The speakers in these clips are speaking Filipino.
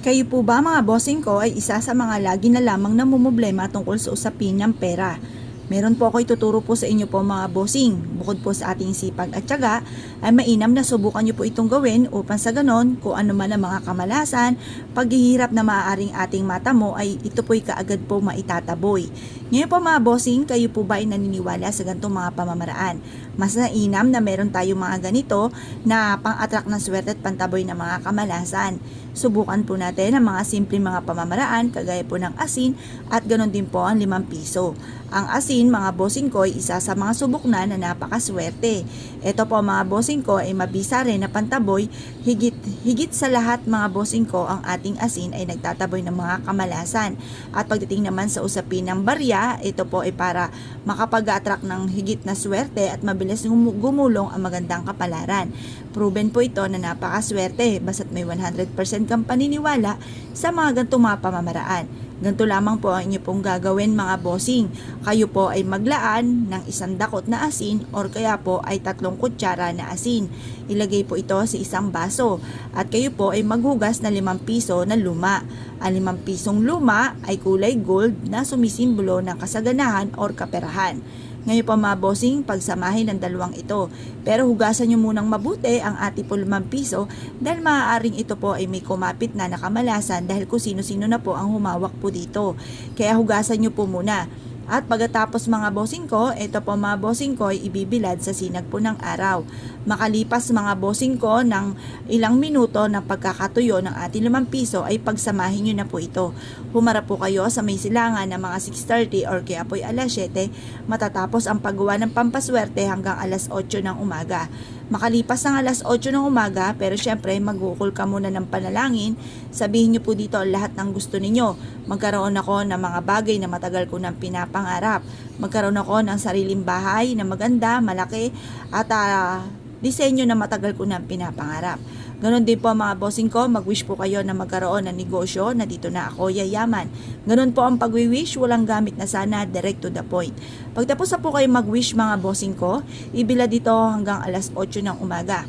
Kayo po ba mga bossing ko ay isa sa mga lagi na lamang namumblema tungkol sa usapin ng pera? Meron po ako ituturo po sa inyo po mga bossing. Bukod po sa ating sipag at tiyaga, ay mainam na subukan nyo po itong gawin upang sa ganon, kung ano man ang mga kamalasan, paghihirap na maaaring ating mata mo ay ito po'y kaagad po maitataboy. Ngayon po mga bossing, kayo po ba ay naniniwala sa ganitong mga pamamaraan? Mas nainam na meron tayong mga ganito na pang-attract ng swerte at pantaboy ng mga kamalasan. Subukan po natin ang mga simpleng mga pamamaraan kagaya po ng asin at ganon din po ang limang piso. Ang asin, mga bossing ko, ay isa sa mga subok na na napakaswerte. Ito po mga bossing ko ay mabisa rin na pantaboy. Higit, higit sa lahat mga bossing ko, ang ating asin ay nagtataboy ng mga kamalasan. At pagdating naman sa usapin ng barya, ito po ay para makapag-attract ng higit na swerte at mabilis gum- gumulong ang magandang kapalaran. Proven po ito na napakaswerte basta't may 100% kang paniniwala sa mga gantong mga pamamaraan. Ganito lamang po ang inyo pong gagawin mga bossing. Kayo po ay maglaan ng isang dakot na asin or kaya po ay tatlong kutsara na asin. Ilagay po ito sa isang baso at kayo po ay maghugas na limang piso na luma. Ang limang pisong luma ay kulay gold na sumisimbolo ng kasaganahan or kaperahan. Ngayon po mga bossing, pagsamahin ng dalawang ito. Pero hugasan nyo munang mabuti ang ati po limang piso dahil maaaring ito po ay may kumapit na nakamalasan dahil kung sino-sino na po ang humawak po dito. Kaya hugasan nyo po muna. At pagkatapos mga bossing ko, ito po mga bossing ko ay ibibilad sa sinag po ng araw. Makalipas mga bossing ko ng ilang minuto ng pagkakatuyo ng ating limang piso ay pagsamahin nyo na po ito. Humarap po kayo sa may silangan ng mga 6.30 or kaya po ay alas 7 matatapos ang paggawa ng pampaswerte hanggang alas 8 ng umaga. Makalipas ng alas 8 ng umaga, pero syempre magukul ka muna ng panalangin, sabihin nyo po dito lahat ng gusto ninyo. Magkaroon ako ng mga bagay na matagal ko nang pinapangarap. Magkaroon ako ng sariling bahay na maganda, malaki, at ah, disenyo na matagal ko nang pinapangarap. Ganon din po mga bossing ko, mag-wish po kayo na magkaroon ng negosyo na dito na ako yayaman. Ganon po ang pag-wish, walang gamit na sana, direct to the point. Pagtapos na po kayo mag-wish mga bossing ko, ibila dito hanggang alas 8 ng umaga.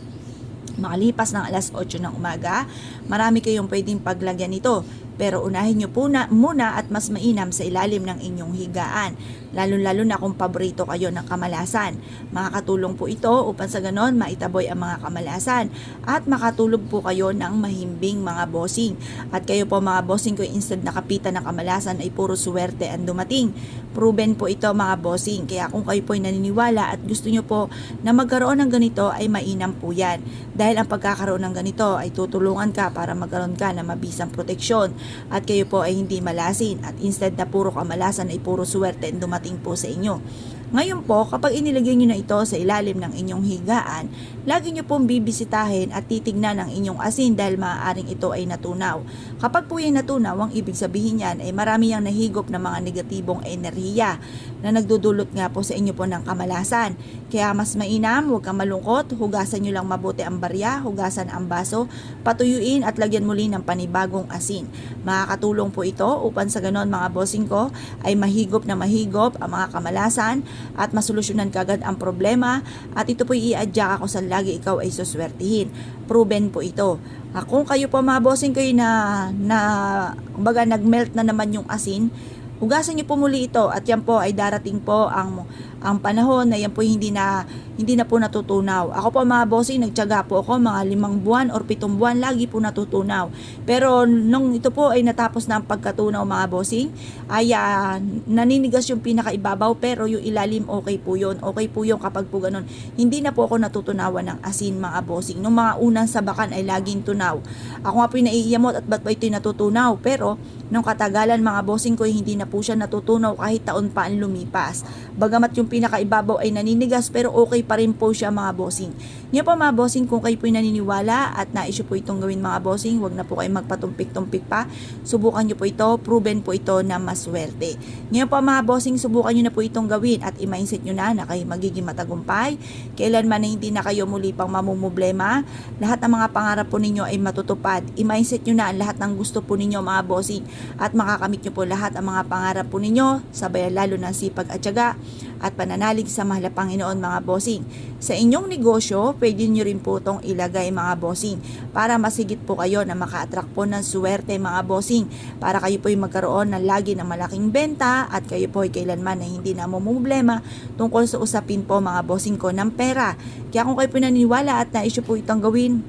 Makalipas ng alas 8 ng umaga, marami kayong pwedeng paglagyan nito. Pero unahin nyo po na, muna at mas mainam sa ilalim ng inyong higaan. Lalo-lalo na kung paborito kayo ng kamalasan. Makakatulong po ito upang sa ganon maitaboy ang mga kamalasan at makatulog po kayo ng mahimbing mga bossing. At kayo po mga bossing ko instead na kapitan ng kamalasan ay puro suwerte ang dumating. Proven po ito mga bossing. Kaya kung kayo po ay naniniwala at gusto nyo po na magkaroon ng ganito ay mainam po yan. Dahil ang pagkakaroon ng ganito ay tutulungan ka para magkaroon ka ng mabisang proteksyon at kayo po ay hindi malasin at instead na puro kamalasan ay puro suwerte ang dumating po sa inyo. Ngayon po, kapag inilagay nyo na ito sa ilalim ng inyong higaan, lagi nyo pong bibisitahin at titignan ang inyong asin dahil maaaring ito ay natunaw. Kapag po yan natunaw, ang ibig sabihin yan ay marami yang nahigop ng mga negatibong enerhiya na nagdudulot nga po sa inyo po ng kamalasan. Kaya mas mainam, huwag kang malungkot, hugasan nyo lang mabuti ang barya, hugasan ang baso, patuyuin at lagyan muli ng panibagong asin. Makakatulong po ito upang sa ganon mga bossing ko ay mahigop na mahigop ang mga kamalasan at masolusyonan kagad ang problema at ito po i-adjust ako sa lagi ikaw ay suswertihin. Proven po ito. Ah, kung kayo po mga bossing kayo na, na kumbaga nagmelt na naman yung asin, hugasan niyo po muli ito at yan po ay darating po ang ang panahon na yan po hindi na hindi na po natutunaw. Ako po mga bossing, nagtyaga po ako mga limang buwan or pitong buwan, lagi po natutunaw. Pero nung ito po ay natapos na ang pagkatunaw mga bossing, ay ah, naninigas yung pinakaibabaw pero yung ilalim okay po yun. Okay po yun kapag po ganun. Hindi na po ako natutunawan ng asin mga bossing. Nung mga unang sabakan ay laging tunaw. Ako nga po yung naiiyamot at ba't ba ito'y natutunaw? Pero nung katagalan mga bossing ko hindi na po siya natutunaw kahit taon pa ang lumipas. Bagamat yung pinakaibabaw ay naninigas pero okay pa rin po siya mga bossing. Ngayon po mga bossing kung kayo po naniniwala at naisyo po itong gawin mga bossing, wag na po kayo magpatumpik-tumpik pa. Subukan nyo po ito, proven po ito na maswerte. Ngayon po mga bossing, subukan nyo na po itong gawin at i-mindset nyo na na kayo magiging matagumpay. Kailanman na hindi na kayo muli pang mamumblema. Lahat ng mga pangarap po ninyo ay matutupad. I-mindset nyo na ang lahat ng gusto po ninyo mga bossing at makakamit nyo po lahat ang mga pangarap po ninyo, sabay lalo ng sipag at tiyaga at pananalig sa mahal Panginoon mga bossing. Sa inyong negosyo, pwede nyo rin po itong ilagay mga bossing para masigit po kayo na maka-attract po ng swerte mga bossing para kayo po yung magkaroon ng lagi ng malaking benta at kayo po ay kailanman na hindi na problema tungkol sa usapin po mga bossing ko ng pera. Kaya kung kayo po naniniwala at na-issue po itong gawin,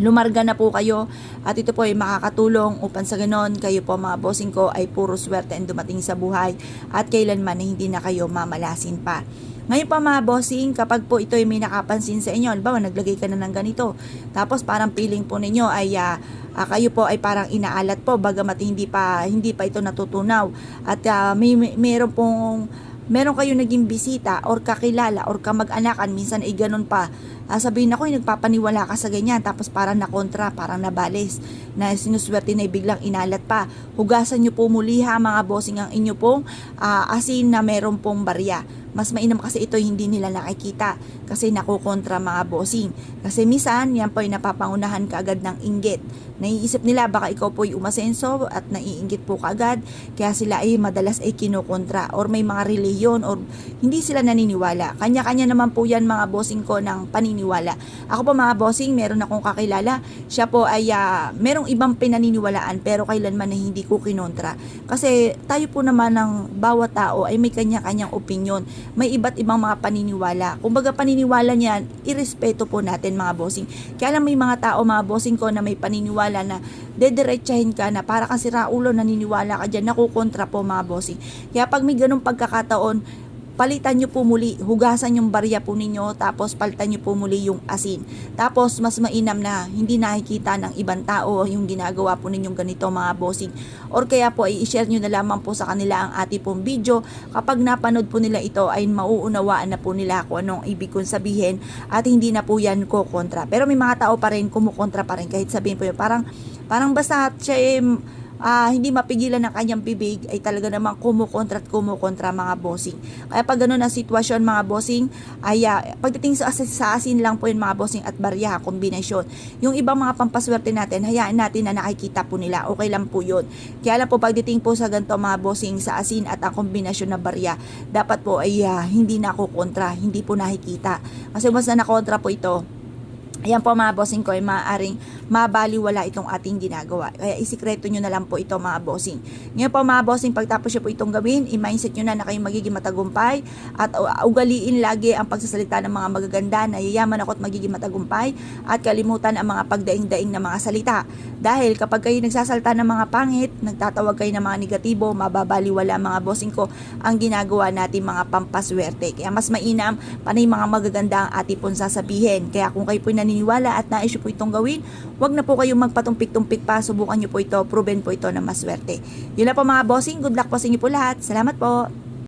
lumarga na po kayo at ito po ay makakatulong upang sa ganon kayo po mga bossing ko ay puro swerte ang dumating sa buhay at kailanman na hindi na kayo mamalasin pa. Ngayon pa mga bossing, kapag po ito ay may nakapansin sa inyo, halimbawa naglagay ka na ng ganito, tapos parang feeling po ninyo ay ah, ah, kayo po ay parang inaalat po bagamat hindi pa hindi pa ito natutunaw. At ah, may, may meron pong meron kayo naging bisita or kakilala or kamag-anakan minsan ay ganun pa Ah, sabihin ako, "Ay, nagpapaniwala ka sa ganyan, tapos parang nakontra, parang nabales, na sinuswerte na biglang inalat pa. Hugasan nyo po muli ha mga bossing ang inyo pong ah, asin na meron pong barya. Mas mainam kasi ito hindi nila nakikita kasi nakukontra mga bossing. Kasi misan, yan po ay napapangunahan kaagad ng inggit. Naiisip nila baka ikaw po ay umasenso at naiinggit po kaagad kaya sila ay madalas ay kinukontra or may mga reliyon or hindi sila naniniwala. Kanya-kanya naman po yan mga bossing ko ng paniniwala. Ako po mga bossing, meron akong kakilala. Siya po ay ah, merong ibang pinaniniwalaan pero kailanman na hindi ko kinontra. Kasi tayo po naman ng bawat tao ay may kanya-kanyang opinion. May iba't ibang mga paniniwala. Kumbaga paniniwala niyan, irespeto po natin mga bossing. Kaya lang may mga tao mga bossing ko na may paniniwala na dediretsahin ka na para kang si Raulo naniniwala ka dyan, nakukontra po mga bossing. Kaya pag may ganong pagkakataon, palitan nyo po muli, hugasan yung barya po ninyo, tapos palitan nyo po muli yung asin. Tapos mas mainam na hindi nakikita ng ibang tao yung ginagawa po ninyong ganito mga bossing. Or kaya po ay i-share nyo na lamang po sa kanila ang ating pong video. Kapag napanood po nila ito ay mauunawaan na po nila kung anong ibig kong sabihin at hindi na po yan ko kontra. Pero may mga tao pa rin kumukontra pa rin kahit sabihin po yun. Parang, parang basta siya eh, ah, hindi mapigilan ng kanyang bibig ay talaga namang kumukontra at kumukontra mga bossing. Kaya pag ganun ang sitwasyon mga bossing, ay ah, pagdating sa, sa asin lang po yun mga bossing at barya, kombinasyon. Yung ibang mga pampaswerte natin, hayaan natin na nakikita po nila, okay lang po yun. Kaya lang po pagdating po sa ganito mga bossing sa asin at ang kombinasyon na barya, dapat po ay ah, hindi na ako kontra, hindi po nakikita. Kasi mas na nakontra po ito, Ayan po mga bossing ko ay maaaring mabaliwala itong ating ginagawa. Kaya isikreto nyo na lang po ito mga bossing. Ngayon po mga bossing, pagtapos nyo po itong gawin, i-mindset nyo na na kayo magiging matagumpay at ugaliin lagi ang pagsasalita ng mga magaganda na yayaman ako at magiging matagumpay at kalimutan ang mga pagdaing-daing na mga salita. Dahil kapag kayo nagsasalta ng mga pangit, nagtatawag kayo ng mga negatibo, mababaliwala mga bossing ko ang ginagawa natin mga pampaswerte. Kaya mas mainam, panay mga magaganda ang ating pong sasabihin. Kaya kung kayo po naniniwala at nais po itong gawin, wag na po kayong magpatumpik-tumpik pa, subukan nyo po ito, proven po ito na maswerte. Yun na po mga bossing, good luck po sa inyo po lahat. Salamat po!